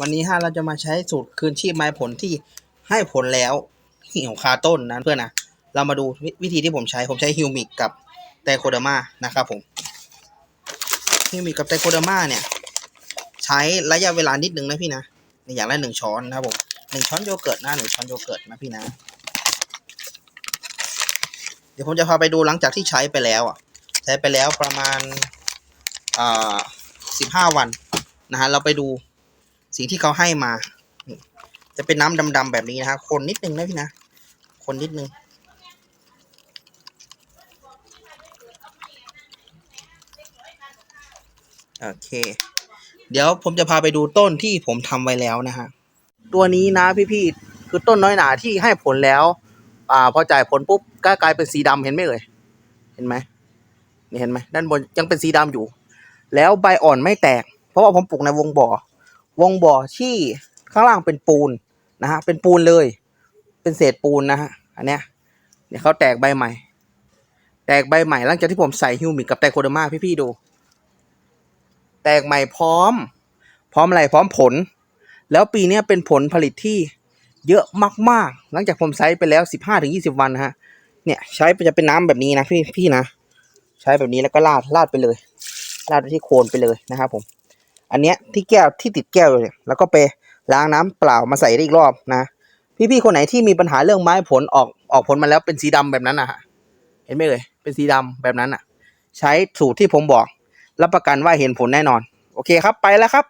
วันนี้ฮะเราจะมาใช้สูตรคืนชีพไม้ผลที่ให้ผลแล้วเหี่ยวคาต้นนะเพื่อนนะเรามาดูวิธีที่ผมใช้ผมใช้ฮิวมิกกับไตโคเดอร์มานะครับผมฮิวมิกกับไตโคเดอร์มาเนี่ย ใช้ระยะเวลานิดนึงนะพี่นะอย่างละหนึ่งช้อนนะครับผมหนึ่งช้อนโยเกิร์ตนะหนึ่งช้อนโยเกิร์ตนะพี่นะ เดี๋ยวผมจะพาไปดูหลังจากที่ใช้ไปแล้วอะ ใช้ไปแล้วประมาณอ่าสิบห้าวันนะฮะเราไปดู สิ่งที่เขาให้มา จะเป็นน้ำดำๆแบบนี้นะฮะคนนิดนึงนะพี่นะ คนนิดนึง โอเค เดี๋ยวผมจะพาไปดูต้นที่ผมทำไว้แล้วนะฮะ ตัวนี้นะพี่ๆคือต้นน้อยหนาที่ให้ผลแล้ว อ่าพอจ่ายผลปุ๊บก็กลายเป็นสีดำเห็นไหมเอ่ยเห็นไหมนี่เห็นไหมด้านบนยังเป็นสีดำอยู่ แล้วใบอ่อนไม่แตก เพราะว่าผมปลูกในวงบ่อ วงบ่อที่ข้างล่างเป็นปูนนะฮะเป็นปูนเลย เป็นเศษปูนนะฮะอันเนี้ยเนี่ยเขาแตกใบใหม่ แตกใบใหม่หลังจากที่ผมใส่ฮิวมิกกับไตโคเดอร์มาพี่ๆดู แตกใหม่พร้อม พร้อมอะไรพร้อมผล แล้วปีเนี้ยเป็นผลผลิตที่เยอะมากๆ หลังจากผมใช้ไปแล้วสิบห้าถึงยี่สิบวันนะฮะ เนี่ยใช้ไปจะเป็นน้ำแบบนี้นะพี่พี่นะ ใช้แบบนี้แล้วก็ราดราดไปเลยราดไปที่โคนไปเลยนะครับผม อันเนี้ยที่แก้วที่ติดแก้วเนี่ยแล้วก็ไปล้างน้ำเปล่ามาใส่ได้อีกรอบนะ พี่ๆคนไหนที่มีปัญหาเรื่องไม้ผลออกออกผลมาแล้วเป็นสีดำแบบนั้นนะฮะเห็นไหมเลยเป็นสีดำแบบนั้นอะ ใช้สูตรที่ผมบอก รับประกันว่าเห็นผลแน่นอน โอเคครับไปแล้วครับ